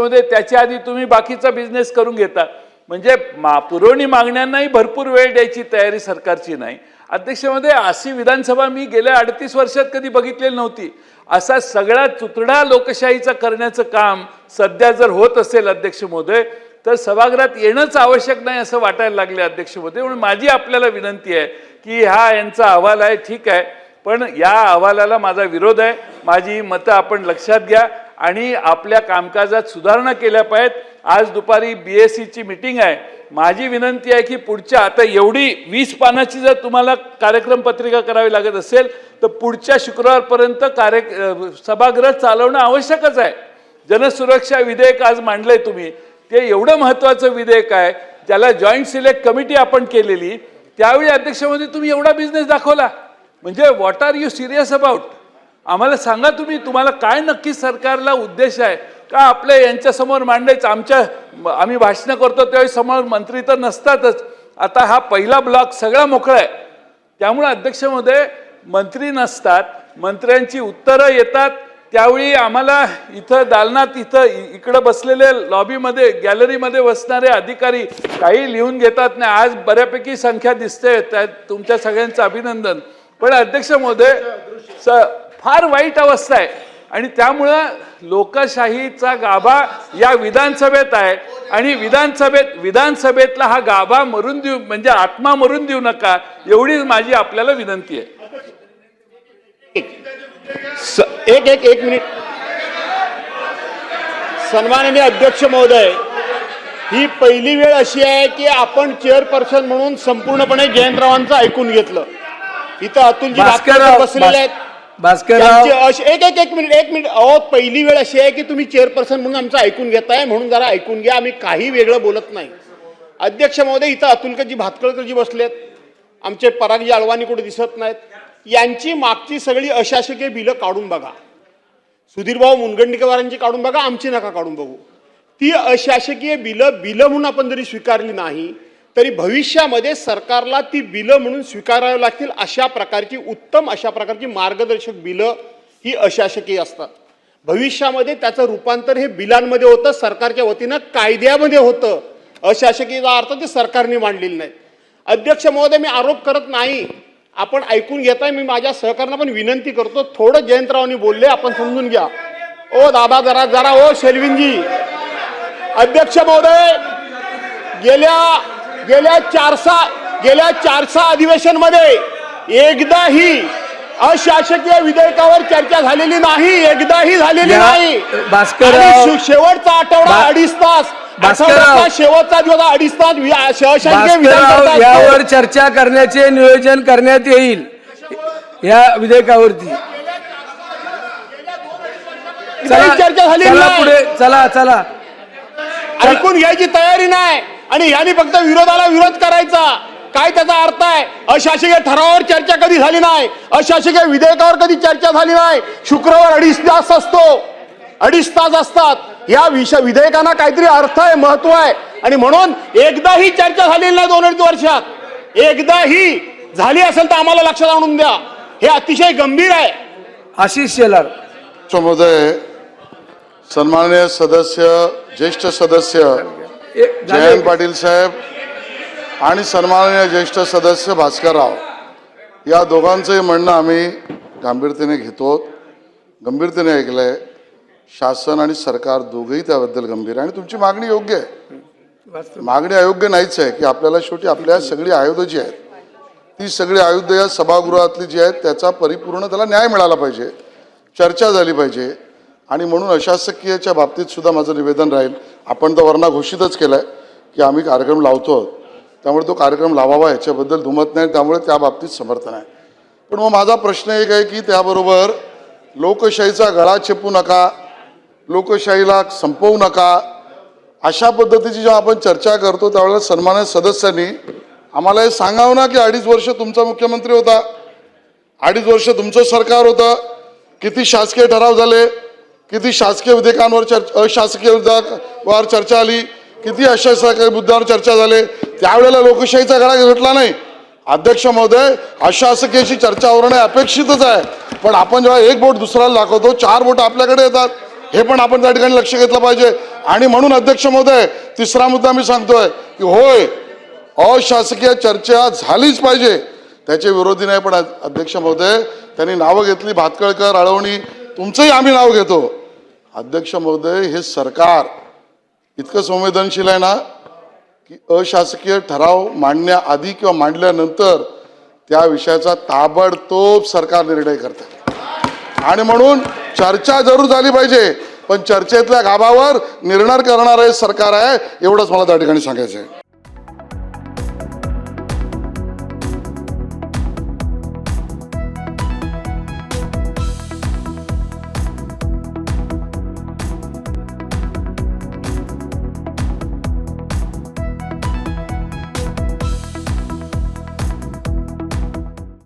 मध्ये त्याच्या आधी तुम्ही बाकीचा बिझनेस करून घेता. म्हणजे मा पुरवणी मागण्यांनाही भरपूर वेळ द्यायची तयारी सरकारची नाही. अध्यक्षमध्ये अशी विधानसभा मी गेल्या अडतीस वर्षात कधी बघितलेली नव्हती. असा सगळा चुतडा लोकशाहीचा करण्याचं काम सध्या जर होत असेल अध्यक्ष महोदय तर सभागृहात येणंच आवश्यक नाही असं वाटायला लागले अध्यक्ष महोदय. म्हणून माझी आपल्याला विनंती आहे की हा यांचा अहवाल आहे ठीक आहे. पण या अहवालाला माझा विरोध आहे. माझी मतं आपण लक्षात घ्या. आणि आपल्या कामकाजात सुधारणा केल्या पाहिजेत. आज दुपारी बी एस सीची मिटिंग आहे. माझी विनंती आहे की पुढच्या आता एवढी वीस पानाची जर तुम्हाला कार्यक्रम पत्रिका करावी लागत असेल तर पुढच्या शुक्रवारपर्यंत कार्य सभागृह चालवणं आवश्यकच आहे. जनसुरक्षा विधेयक आज मांडलंय तुम्ही. ते एवढं महत्त्वाचं विधेयक आहे ज्याला जॉईंट सिलेक्ट कमिटी आपण केलेली. त्यावेळी अध्यक्षामध्ये तुम्ही एवढा बिझनेस दाखवला. म्हणजे what are you serious about आम्हाला सांगा तुम्ही तुम्हाला काय नक्की सरकारला उद्देश आहे? का आपल्या यांच्यासमोर मांडायचं? आमच्या आम्ही भाषणं करतो त्यावेळी समोर मंत्री तर नसतातच. आता हा पहिला ब्लॉक सगळा मोकळा आहे. त्यामुळे अध्यक्षमध्ये मंत्री नसतात मंत्र्यांची उत्तरं येतात. त्यावेळी आम्हाला इथं दालनात इथं इकडं बसलेले लॉबीमध्ये गॅलरीमध्ये बसणारे अधिकारी काही लिहून घेतात नाही. आज बऱ्यापैकी संख्या दिसते. त्या तुमच्या सगळ्यांचं अभिनंदन. पण अध्यक्ष महोदय स फार वाईट अवस्था आहे. आणि त्यामुळं लोकशाहीचा गाभा या विधानसभेत आहे. आणि विधानसभेत विधानसभेतला हा गाभा मरून देऊ म्हणजे आत्मा मरून देऊ नका एवढीच माझी आपल्याला विनंती आहे. एक एक एक मिनिट. सन्माननीय अध्यक्ष महोदय ही पहिली वेळ अशी आहे की आपण चेअरपर्सन म्हणून संपूर्णपणे जयंतरावांचं ऐकून घेतलं. इथं अतुलजी बसलेले आहेत. भास्करराव एक एक एक मिनिट एक मिनिट. अहो पहिली वेळ अशी आहे की तुम्ही चेअरपर्सन म्हणून आमचं ऐकून घेताय म्हणून जरा ऐकून घ्या. आम्ही काही वेगळं बोलत नाही. अध्यक्ष महोदय इथं अतुलकरजी भातकळकरजी बसलेत. आमचे परागजी अळवानी कुठे दिसत नाहीत. यांची मागची सगळी अशासकीय बिलं काढून बघा. सुधीरभाऊ मुनगंटीकरांची काढून बघा आमची नका काढून बघू. ती अशासकीय बिलं बिलं म्हणून आपण जरी स्वीकारली नाही तरी भविष्यामध्ये सरकारला ती बिलं म्हणून स्वीकारावी लागतील अशा प्रकारची उत्तम अशा प्रकारची मार्गदर्शक बिलं ही अशासकीय असतात. भविष्यामध्ये त्याचं रूपांतर हे बिलांमध्ये होतं सरकारच्या वतीनं कायद्यामध्ये होतं. अशासकीयचा अर्थ ते सरकारने मांडलेली नाही. अध्यक्ष महोदय मी आरोप करत नाही. आपण ऐकून घेताय मी माझ्या सहकारांना पण विनंती करतो. थोडं जयंतरावनी बोलले आपण समजून घ्या. ओ दादा जरा जरा ओ शेलविनजी. अध्यक्ष महोदय गेल्या गेल्या चारसा गेल्या चारसा अधिवेशनमध्ये एकदाही अशासकीय विधेयकावर चर्चा झालेली नाही एकदाही झालेली नाही. शे- शेवटचा आठवडा अडीच तास शेवटचा दिवस अडीच तास अशासकीय यावर. चर्चा करण्याचे नियोजन करण्यात येईल. या विधेयकावरती. चर्चा झाली चला. पुढे चला चला. ऐकून घ्यायची तयारी नाही. आणि यांनी फक्त विरोधाला विरोध करायचा. काय त्याचा अर्थ आहे? अशासकीय ठरावावर चर्चा कधी झाली नाही? अशासकीय विधेयकावर कधी चर्चा झाली नाही? शुक्रवार अडीच तास असतो. अडीच तास असतात. या विषय विधेयकांना काहीतरी अर्थ आहे महत्त्व आहे. आणि म्हणून एकदाही चर्चा झालेली नाही दोन अडीच वर्षात. एकदाही झाली असेल तर आम्हाला लक्षात आणून द्या. हे अतिशय गंभीर आहे. आशिष शेलार. सन्माननीय सदस्य ज्येष्ठ सदस्य. जयंत पाटील साहेब आणि सन्माननीय ज्येष्ठ सदस्य भास्करराव. या दोघांचंही म्हणणं आम्ही गांभीर्याने घेतो. गंभीरतेने ऐकलंय. शासन आणि सरकार दोघंही त्याबद्दल गंभीर आहे आणि तुमची मागणी योग्य आहे. मागणी अयोग्य नाहीच आहे की आपल्याला शेवटी आपल्या सगळी आयुध जी आहेत ती सगळी आयुध या सभागृहातली जी आहेत त्याचा परिपूर्ण त्याला न्याय मिळाला पाहिजे. चर्चा झाली पाहिजे. आणि म्हणून अशासकीयच्या बाबतीत सुद्धा माझं निवेदन राहील आपण तर वरणा घोषितच केलं आहे की आम्ही कार्यक्रम लावतो आहोत. त्यामुळे तो कार्यक्रम लावावा याच्याबद्दल दुमत नाही त्यामुळे त्या बाबतीत समर्थन आहे पण मग माझा प्रश्न एक आहे की त्याबरोबर लोकशाहीचा गळा चेपू नका लोकशाहीला संपवू नका अशा पद्धतीची जेव्हा आपण चर्चा करतो त्यावेळेला सन्मानित सदस्यांनी आम्हाला हे सांगावं ना की अडीच वर्ष तुमचा मुख्यमंत्री होता अडीच वर्ष तुमचं सरकार होतं किती शासकीय ठराव झाले किती शासकीय विधेयकांवर चर्चा अशासकीय विधेयकावर चर्चा आली किती अशासकीय मुद्द्यावर चर्चा झाले त्यावेळेला लोकशाहीचा गळा घटला नाही. अध्यक्ष महोदय अशासकीयची चर्चा होणं अपेक्षितच आहे. पण आपण जेव्हा एक बोट दुसऱ्याला दाखवतो चार बोट आपल्याकडे येतात. हे पण आपण त्या ठिकाणी लक्ष घेतलं पाहिजे. आणि म्हणून अध्यक्ष महोदय तिसरा मुद्दा मी सांगतोय की होय अशासकीय चर्चा झालीच पाहिजे. त्याचे विरोधी नाही पण अध्यक्ष महोदय त्यांनी नावं घेतली भातकळकर अळवणी तुमचंही आम्ही नाव घेतो. अध्यक्ष महोदय हे सरकार इतकं संवेदनशील आहे ना की अशासकीय ठराव मांडण्याआधी किंवा मांडल्यानंतर त्या विषयाचा ताबडतोब सरकार निर्णय करतात आणि म्हणून चर्चा जरूर झाली पाहिजे पण चर्चेतल्या गाभावर निर्णय करणारं हे सरकार आहे एवढंच मला त्या ठिकाणी सांगायचं आहे